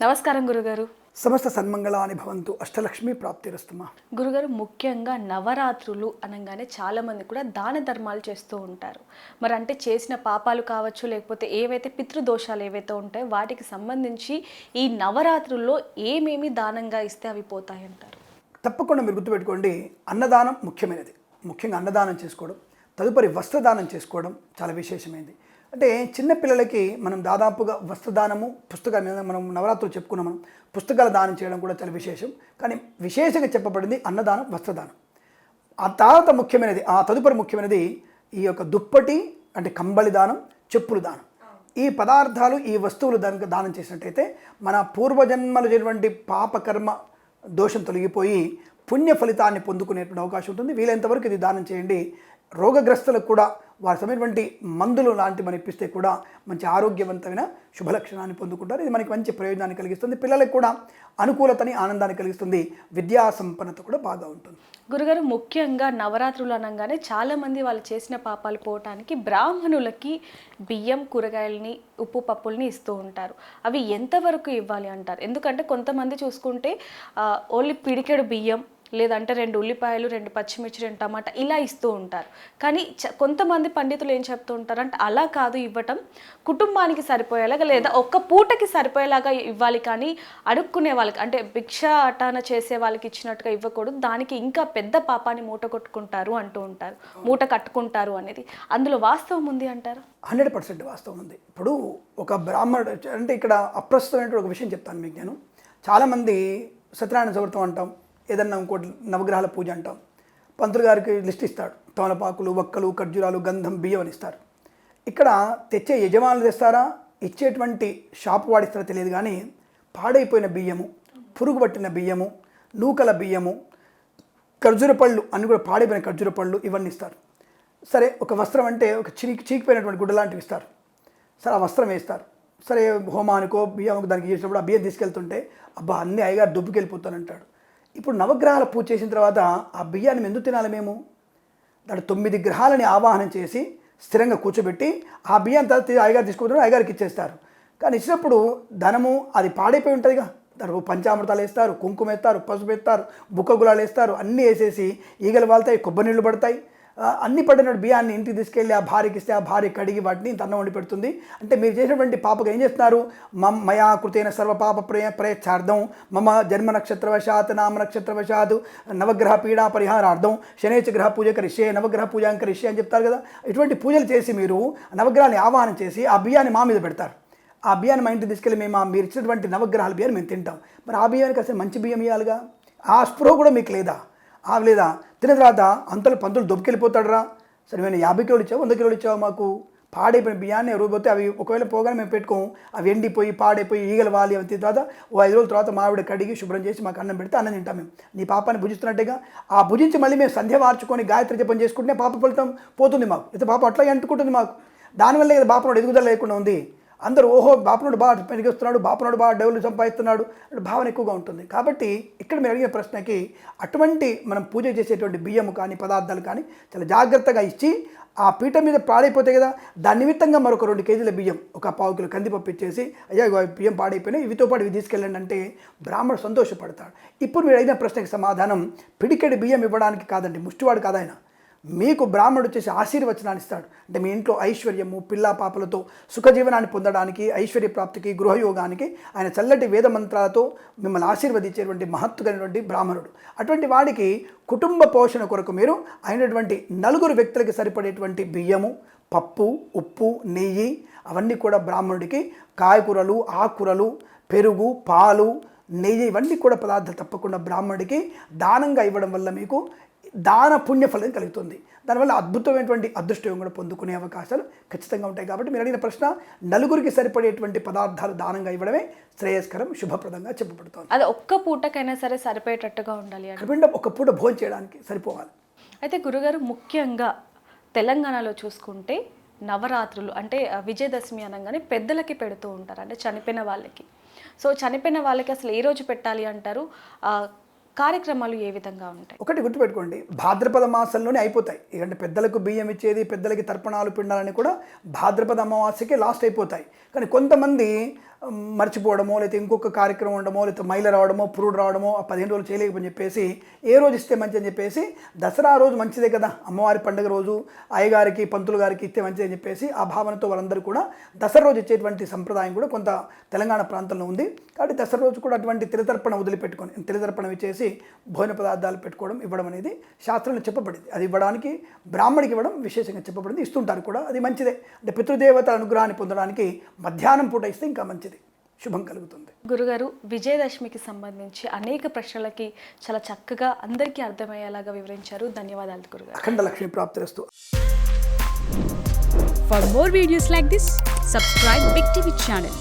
నమస్కారం గురుగారు. సమస్త సన్మంగళాని భవంతు. అష్టలక్ష్మి ప్రాప్తిరస్తుమా. గురుగారు ముఖ్యంగా నవరాత్రులు అనగానే చాలామంది కూడా దాన ధర్మాలు చేస్తూ ఉంటారు. మరి అంటే చేసిన పాపాలు కావచ్చు లేకపోతే ఏవైతే పితృదోషాలు ఏవైతే ఉంటాయో వాటికి సంబంధించి ఈ నవరాత్రుల్లో ఏమేమి దానంగా ఇస్తే అవి పోతాయంటారు? తప్పకుండా మీరు గుర్తుపెట్టుకోండి అన్నదానం ముఖ్యమైనది. ముఖ్యంగా అన్నదానం చేసుకోవడం తదుపరి వస్త్రదానం చేసుకోవడం చాలా విశేషమైనది అంటే చిన్నపిల్లలకి మనం దాదాపుగా వస్త్రదానము పుస్తకాల మీద మనం నవరాత్రులు చెప్పుకున్నాం మనం. పుస్తకాల దానం చేయడం కూడా చాలా విశేషం. కానీ విశేషంగా చెప్పబడింది అన్నదానం వస్త్రదానం. ఆ తర్వాత ముఖ్యమైనది ఆ తదుపరి ముఖ్యమైనది ఈ యొక్క దుప్పటి అంటే కంబళి దానం చెప్పులు దానం. ఈ పదార్థాలు ఈ వస్తువులు దానికి దానం చేసినట్టయితే మన పూర్వజన్మలు చేసినటువంటి పాపకర్మ దోషం తొలగిపోయి పుణ్య ఫలితాన్ని పొందుకునేటువంటి అవకాశం ఉంటుంది. వీలైనంతవరకు ఇది దానం చేయండి. రోగగ్రస్తులకు కూడా వారి సమయటువంటి మందులు లాంటి ఇప్పిస్తే కూడా మంచి ఆరోగ్యవంతమైన శుభలక్షణాన్ని పొందుకుంటారు. ఇది మనకి మంచి ప్రయోజనాన్ని కలిగిస్తుంది. పిల్లలకు కూడా అనుకూలతని ఆనందాన్ని కలిగిస్తుంది. విద్యా సంపన్నత కూడా బాగా ఉంటుంది. గురుగారు ముఖ్యంగా నవరాత్రులు అనగానే చాలామంది వాళ్ళు చేసిన పాపాలు పోవటానికి బ్రాహ్మణులకి బియ్యం కూరగాయలని ఉప్పు పప్పుల్ని ఇస్తూ ఉంటారు. అవి ఎంతవరకు ఇవ్వాలి అంటారు? ఎందుకంటే కొంతమంది చూసుకుంటే ఓన్లీ పిడికెడు బియ్యం లేదంటే రెండు ఉల్లిపాయలు రెండు పచ్చిమిర్చి రెండు టమాటా ఇలా ఇస్తూ ఉంటారు. కానీ చ- కొంతమంది పండితులు ఏం చెప్తూ ఉంటారు అంటే అలా కాదు ఇవ్వటం. కుటుంబానికి సరిపోయేలాగా లేదా ఒక్క పూటకి సరిపోయేలాగా ఇవ్వాలి కానీ అడుక్కునే వాళ్ళకి అంటే భిక్ష అటాన చేసే వాళ్ళకి ఇచ్చినట్టుగా ఇవ్వకూడదు. దానికి ఇంకా పెద్ద పాపాన్ని మూట కొట్టుకుంటారు అంటూ ఉంటారు. మూట కట్టుకుంటారు అనేది. అందులో వాస్తవం ఉంది అంటారు? హండ్రెడ్ పర్సెంట్ వాస్తవం ఉంది. ఇప్పుడు ఒక బ్రాహ్మణుడు అంటే ఇక్కడ అప్రస్తుతమైన ఒక విషయం చెప్తాను మీకు నేను. చాలామంది సత్యనారాయణ చవితం అంటాం. ఏదన్నా ఇంకోటి నవగ్రహాల పూజ అంటాం. పంతులు గారికి లిస్ట్ ఇస్తాడు. తమలపాకులు వక్కలు ఖర్జూరాలు గంధం బియ్యం అని ఇస్తారు. ఇక్కడ తెచ్చే యజమానులు తెస్తారా? ఇచ్చేటువంటి షాపు వాడిస్తారో తెలియదు కానీ పాడైపోయిన బియ్యము పురుగు పట్టిన బియ్యము నూకల బియ్యము ఖర్జూర పళ్ళు అన్ని కూడా పాడైపోయిన ఖర్జూర పళ్ళు ఇవన్నీ ఇస్తారు. సరే ఒక వస్త్రం అంటే ఒక చిరికి చీకిపోయినటువంటి గుడ్డ లాంటివి ఇస్తారు. సరే ఆ వస్త్రం వేస్తారు. సరే హోమానికో బియ్యం దానికి చేసినప్పుడు ఆ బియ్యం తీసుకెళ్తుంటే అబ్బా అన్ని అయ్యగారు దుబ్బుకెళ్ళిపోతానంటాడు. ఇప్పుడు నవగ్రహాల పూజ చేసిన తర్వాత ఆ బియ్యాన్ని మేము ఎందుకు తినాలి మేము? దాని తొమ్మిది గ్రహాలని ఆవాహనం చేసి స్థిరంగా కూర్చోబెట్టి ఆ బియ్యం తర్వాత అయ్యగారు తీసుకుంటారు అయ్యగారికి ఇచ్చేస్తారు. కానీ ఇచ్చినప్పుడు ధనము అది పాడైపోయి ఉంటుందిగా. దానికి పంచామృతాలు వేస్తారు కుంకుమ వేస్తారు పసుపు వేస్తారు బుక్క గులాలు వేస్తారు అన్నీ వేసేసి ఈగలు వాళ్తాయి కొబ్బరి నీళ్ళు పడతాయి. అన్ని పడిన బియ్యాన్ని ఇంటికి తీసుకెళ్ళి ఆ భార్యకి ఇస్తే ఆ భార్య కడిగి వాటిని తన వండి పెడుతుంది. అంటే మీరు చేసినటువంటి పాపకు ఏం చేస్తున్నారు? మమ్ మయా కృతైన సర్వ పాప ప్రయ ప్రయచ్ఛార్థం. మమ జన్మ నక్షత్రవశాత్ నామ నక్షత్రవశాత్ నవగ్రహ పీడా పరిహారార్థం. శనేచ గ్రహ పూజ కరిష్యే నవగ్రహ పూజ కరిష్యే అని చెప్తారు కదా. ఇటువంటి పూజలు చేసి మీరు నవగ్రహాన్ని ఆవాహనం చేసి ఆ బియ్యాన్ని మా మీద పెడతారు. ఆ బియ్యాన్ని మా ఇంటికి తీసుకెళ్ళి మేము మీరు ఇచ్చినటువంటి నవగ్రహాల బియ్యాన్ని మేము తింటాం. మరి ఆ బియ్యానికి అసలు మంచి బియ్యం ఇవ్వాలిగా ఆ స్పృహ కూడా మీకు లేదా? ఆ లేదా తిన్న తర్వాత అంతలు పంతులు దొబ్బకెళ్ళిపోతాడరా. సరే మేము యాభై కిలోలు ఇచ్చావు వంద కిలోలు ఇచ్చావు మాకు? పాడైపోయిన బియ్యాన్ని ఎవరు పోతే అవి ఒకవేళ పోగానే మేము పెట్టుకోం. అవి ఎండిపోయి పాడైపోయి ఈగలు వాలి అవి తర్వాత ఓ ఐదు రోజుల తర్వాత మావిడ కడిగి శుభ్రం చేసి మాకు అన్నం పెడితే అన్నం తింటాం మేము. నీ పాపాన్ని భుజిస్తున్నట్టుగా. ఆ భుజించి మళ్ళీ మేము సంధ్య మార్చుకొని గాయత్రి జపం చేసుకుంటే పాప ఫలితం పోతుంది మాకు. అయితే పాప అట్లా అంటుకుంటుంది మాకు. దానివల్ల కదా బాపనోడు ఎదుగుదల లేకుండా ఉంది. అందరూ ఓహో బాపనుడు బాగా పెరిగిస్తున్నాడు బాపనుడు బాగా డెవలప్ సంపాదిస్తున్నాడు అంటే భావన ఎక్కువగా ఉంటుంది. కాబట్టి ఇక్కడ మీరు అడిగిన ప్రశ్నకి అటువంటి మనం పూజ చేసేటువంటి బియ్యము కానీ పదార్థాలు కానీ చాలా జాగ్రత్తగా ఇచ్చి ఆ పీట మీద పాడైపోతాయి కదా దాని నిమిత్తంగా మరొక రెండు కేజీల బియ్యం ఒక పావు కిలో కందిపప్పు ఇచ్చేసి అయ్యా బియ్యం పాడైపోయినాయి ఇవితో పాటు ఇవి తీసుకెళ్ళండి అంటే బ్రాహ్మణుడు సంతోషపడతాడు. ఇప్పుడు మీరు అడిగిన ప్రశ్నకి సమాధానం పిడికెడి బియ్యం ఇవ్వడానికి కాదండి ముష్టివాడు కాదాయన మీకు బ్రాహ్మణుడు వచ్చేసి ఆశీర్వచనాన్ని ఇస్తాడు. అంటే మీ ఇంట్లో ఐశ్వర్యము పిల్లా పాపలతో సుఖజీవనాన్ని పొందడానికి ఐశ్వర్య ప్రాప్తికి గృహయోగానికి ఆయన చల్లటి వేద మంత్రాలతో మిమ్మల్ని ఆశీర్వదించేటువంటి మహత్తుగైనటువంటి బ్రాహ్మణుడు. అటువంటి వాడికి కుటుంబ పోషణ కొరకు మీరు అయినటువంటి నలుగురు వ్యక్తులకి సరిపడేటువంటి బియ్యము పప్పు ఉప్పు నెయ్యి అవన్నీ కూడా బ్రాహ్మణుడికి కాయకూరలు ఆకుకూరలు పెరుగు పాలు నెయ్యి ఇవన్నీ కూడా పదార్థాలు తప్పకుండా బ్రాహ్మణుడికి దానంగా ఇవ్వడం వల్ల మీకు దాన పుణ్య ఫలం కలుగుతుంది. దానివల్ల అద్భుతమైనటువంటి అదృష్టం కూడా పొందుకునే అవకాశాలు ఖచ్చితంగా ఉంటాయి. కాబట్టి మీరు అడిగిన ప్రశ్న నలుగురికి సరిపడేటువంటి పదార్థాలు దానంగా ఇవ్వడమే శ్రేయస్కరం శుభప్రదంగా చెప్పబడుతోంది. అది ఒక్క పూటకైనా సరే సరిపోయేటట్టుగా ఉండాలి అని కపిండం ఒక పూట భోజనం చేయడానికి సరిపోవాలి. అయితే గురుగారు ముఖ్యంగా తెలంగాణలో చూసుకుంటే నవరాత్రులు అంటే విజయదశమి అనగానే పెద్దలకి పెడుతూ ఉంటారు అంటే చనిపోయిన వాళ్ళకి. సో చనిపోయిన వాళ్ళకి అసలు ఏ రోజు పెట్టాలి అంటారు? కార్యక్రమాలు ఏ విధంగా ఉంటాయి? ఒకటి గుర్తుపెట్టుకోండి. భాద్రపద మాసంలోనే అయిపోతాయి. ఎందుకంటే పెద్దలకు బియ్యం ఇచ్చేది పెద్దలకి తర్పణాలు పిండాలని కూడా భాద్రపద అమావాస్యకి లాస్ట్ అయిపోతాయి. కానీ కొంతమంది మర్చిపోవడమో లేకపోతే ఇంకొక కార్యక్రమం ఉండడమో లేకపోతే మైల రావడమో పురుడు రావడమో ఆ పదిహేను రోజులు చేయలేకపోని చెప్పేసి ఏ రోజు ఇస్తే మంచి అని చెప్పేసి దసరా రోజు మంచిదే కదా అమ్మవారి పండుగ రోజు అయ్యగారికి పంతులు గారికి ఇస్తే మంచిది అని చెప్పేసి ఆ భావనతో వాళ్ళందరూ కూడా దసరా రోజు ఇచ్చేటువంటి సంప్రదాయం కూడా కొంత తెలంగాణ ప్రాంతంలో ఉంది. కాబట్టి దసరా రోజు కూడా అటువంటి తిరతర్పణ వదిలిపెట్టుకొని తిరతర్పణ ఇచ్చేసి భోజన పదార్థాలు పెట్టుకోవడం ఇవ్వడం అనేది శాస్త్రంలో చెప్పబడింది. అది ఇవ్వడానికి బ్రాహ్మణికి ఇవ్వడం విశేషంగా చెప్పబడింది. ఇస్తుంటారు కూడా అది మంచిదే. అంటే పితృదేవత అనుగ్రహాన్ని పొందడానికి మధ్యాహ్నం పూట ఇస్తే ఇంకా మంచిది. శుభం కలుగుతుంది. గురుగారు విజయదశమికి సంబంధించి అనేక ప్రశ్నలకి చాలా చక్కగా అందరికీ అర్థమయ్యేలాగా వివరించారు. ధన్యవాదాలు గురుగారు. అఖండ లక్ష్మీ ప్రాప్తిరస్తు. For more videos like this, subscribe Big TV channel.